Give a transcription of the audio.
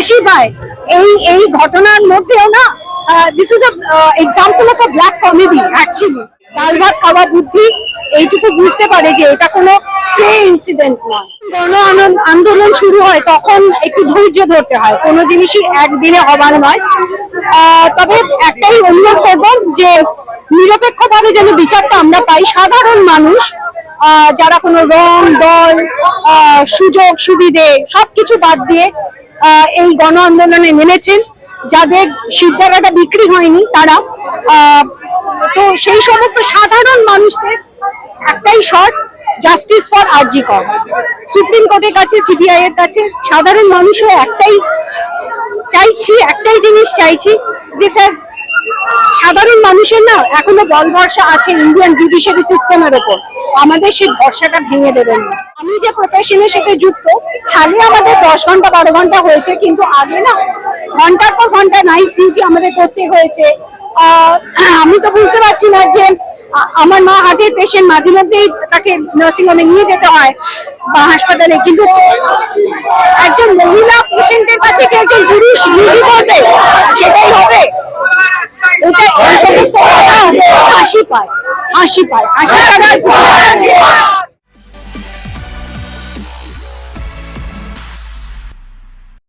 হাসি পায়। এই এই ঘটনার মধ্যেও না this is example of a black comedy actually ডাল ভাত খাওয়া বুদ্ধি, এইটুকু বুঝতে পারে যে এটা কোনো স্ট্রে ইনসিডেন্ট নয়। গণ আন্দোলন শুরু হয়, তখন একটু ধৈর্য ধরতে হয়। কোনো জিনিসই একদিনে হবার নয়। তবে একটাই অনুরোধ করব যে, নিরপেক্ষভাবে যেন বিচারটা আমরা পাই। সাধারণ মানুষ যারা কোনো রং, দল সুযোগ, সুবিধে, সবকিছু বাদ দিয়ে এই গণ আন্দোলনে নেমেছেন। যাদের সিদ্ধারাটা বিক্রি হয়নি তারা তো সেই সমস্ত সাধারণ মানুষদের একটাই শর্ট জাস্টিস ফর আরজি কর সুপ্রিম কোর্টের কাছে সিবিআই এর কাছে, সাধারণ মানুষও একটাই চাইছি, একটাই জিনিস চাইছি যে, স্যার সাধারণ মানুষের না এখনও বল ভরসা আছে ইন্ডিয়ান জুডিশিয়ারি সিস্টেমের ওপর। আমাদের সেই ভরসাটা ভেঙে দেবেন না। আমি যে প্রফেশনের সাথে যুক্ত হালে আমাদের দশ ঘণ্টা, বারো ঘণ্টা হয়েছে, কিন্তু আগে না ঘণ্টার পর ঘণ্টা নাইট ডিউটি আমাদের করতে হয়েছে। আমি তো বুঝতে পারছি না যে আমার মা হার্টের পেশেন্ট মাঝে মধ্যেই তাকে নার্সিং হোমে নিয়ে যেতে হয় বা হাসপাতালে, কিন্তু একজন মহিলা পেশেন্টের কাছে কি একজন পুরুষ রুগী করবে? সেটাই হবে ওটা এই সমস্ত কথা হাসি পায় হাসি পায় হাসি